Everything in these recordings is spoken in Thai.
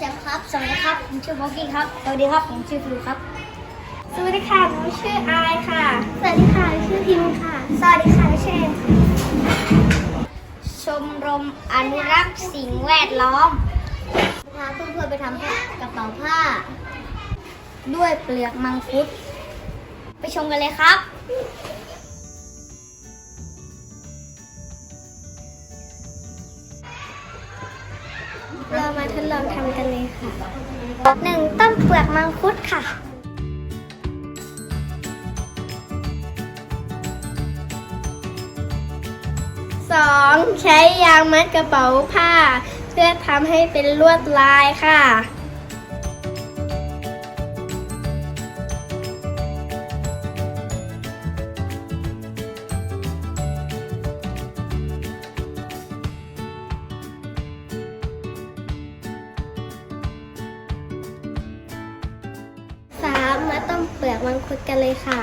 แซมครับ สวัสดีครับ ผมชื่อโบกี้ครับ สวัสดีครับ ผมชื่อฟลูครับ สวัสดีค่ะหนูชื่ออายค่ะ สวัสดีค่ะ ชื่อพิมค่ะ สวัสดีค่ะชื่อเอมชมรมอนุรักษ์สิ่งแวดล้อม พาเพื่อนๆไปทำกระเป๋าผ้า ด้วยเปลือกมังคุด ไปชมกันเลยครับ ดลองทำกันเลยค่ะหนึ่งต้มเปลือกมังคุดค่ะสองใช้ยางมัดกระเป๋าผ้า เพื่อทำให้เป็นลวดลายค่ะ ต้มเปลือกมังคุดกันเลยค่ะ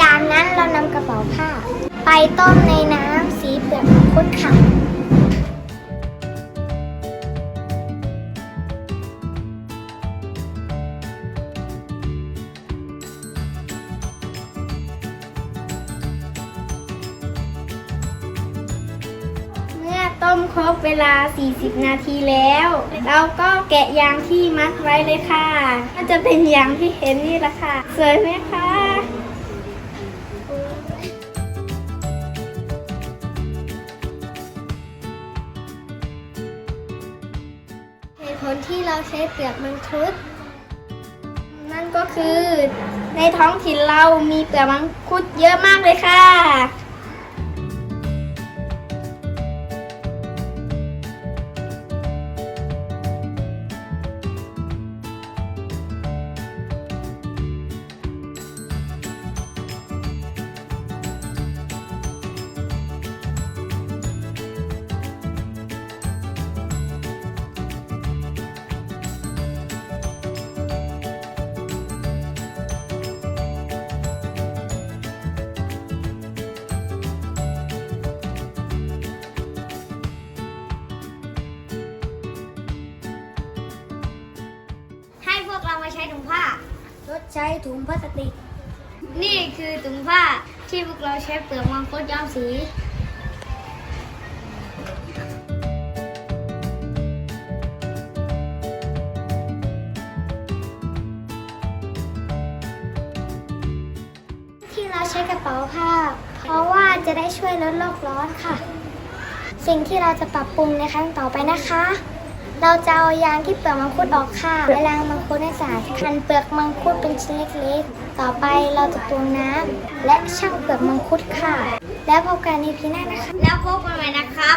จากนั้นเรานำกระเป๋าผ้า ไปต้มในน้ำสีเปลือกมังคุดค่ะ ต้มครบเวลา 40 นาทีแล้ว เราก็แกะยางที่มัดไว้เลยค่ะก็จะเป็นยางที่เห็นนี่แหละค่ะ สวยไหมคะเหตุผลที่เราใช้เปลือกมังคุด นั่นก็คือในท้องถิ่นเรามีเปลือกมังคุดเยอะมากเลยค่ะ ถุงผ้า ลดใช้ถุงพลาสติก นี่คือถุงผ้าที่พวกเราใช้เปลือกมังคุดย้อมสีที่เราใช้กระเป๋าผ้า เพราะว่าจะได้ช่วยลดโลกร้อนค่ะ สิ่งที่เราจะปรับปรุงในครั้งต่อไปนะคะ เราจะเอายางที่เปลือกมังคุดออกค่ะและล้างมังคุดให้สะอาดหั่นเปลือกมังคุดเป็นชิ้นเล็กๆ ต่อไปเราจะตวงน้ำและชั่งเปลือกมังคุดค่ะ แล้วพบกันในพีหน้านะคะ แล้วพบกันใหม่นะครับ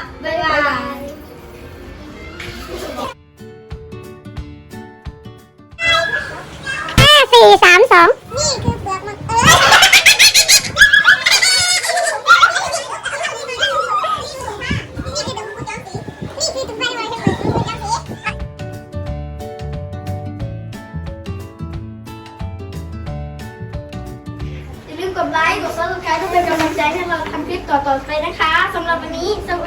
ก็เป็นกำลังใจให้เราทำคลิปต่อๆไปนะคะสำหรับวันนี้สวัสดีค่ะ